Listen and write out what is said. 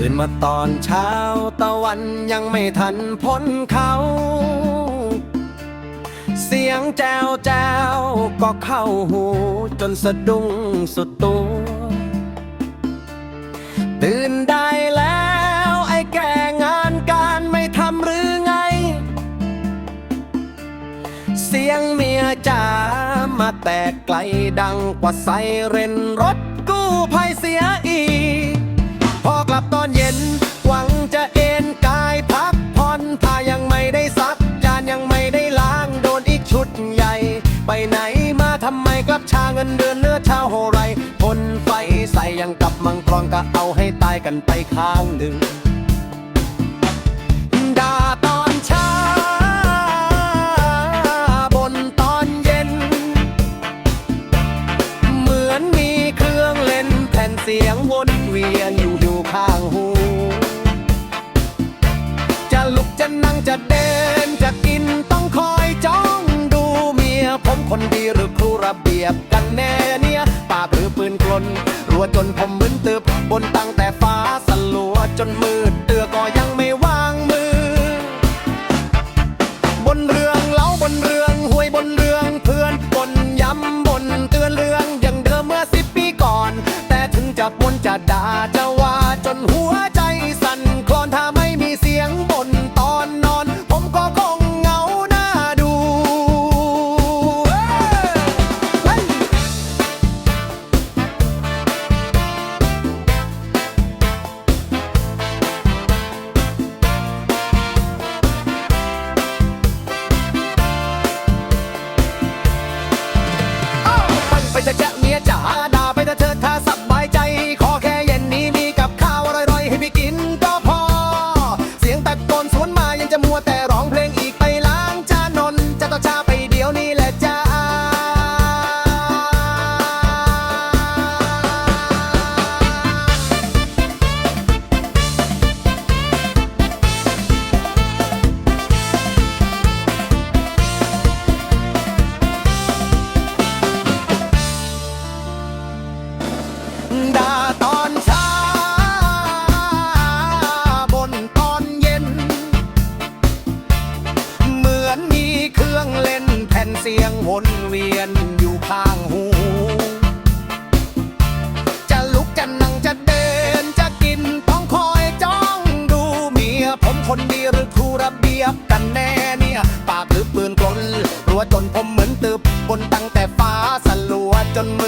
ตื่นมาตอนเช้าตะวันยังไม่ทันพ้นเขา เสียงแจวแจวก็เข้าหูจนสะดุ้งสุดตัว ตื่นได้แล้ว ไอ้แก่งานการไม่ทำหรือไง เสียงเมียจ๋ามาแตกไกลดังกว่าไซเรนรถ เงินเดือนเนื้อเช้าโหไรพนไฟใส่ยังกับมังกรก็เอาให้ตายกันไปข้างหนึ่งด่าตอนเช้าบนตอนเย็น เหมือนมีเครื่องเล่นแผ่นเสียงวนเวียนอยู่อยู่ข้างหู จะลุกจะนั่งจะเดินจะกินต้องคอยจ้องดูเมียผมคนดีหรือครูระเบียบกัน แน่เนี่ยปากหรือปืนกลนรัวจนผมมึนตึบบนตั้งแต่ฟ้าสลัวจนมือ วนเวียนอยู่ข้างหู จะลุกจะนั่งจะเดินจะกินต้องคอยจ้องดูเมีย ผมคนดีหรือครูระเบียบกันแน่เนี่ย ปากหรือปืนกลรัวจนผมเหมือนตึบบนตั้งแต่ฟ้าสลัวจนมื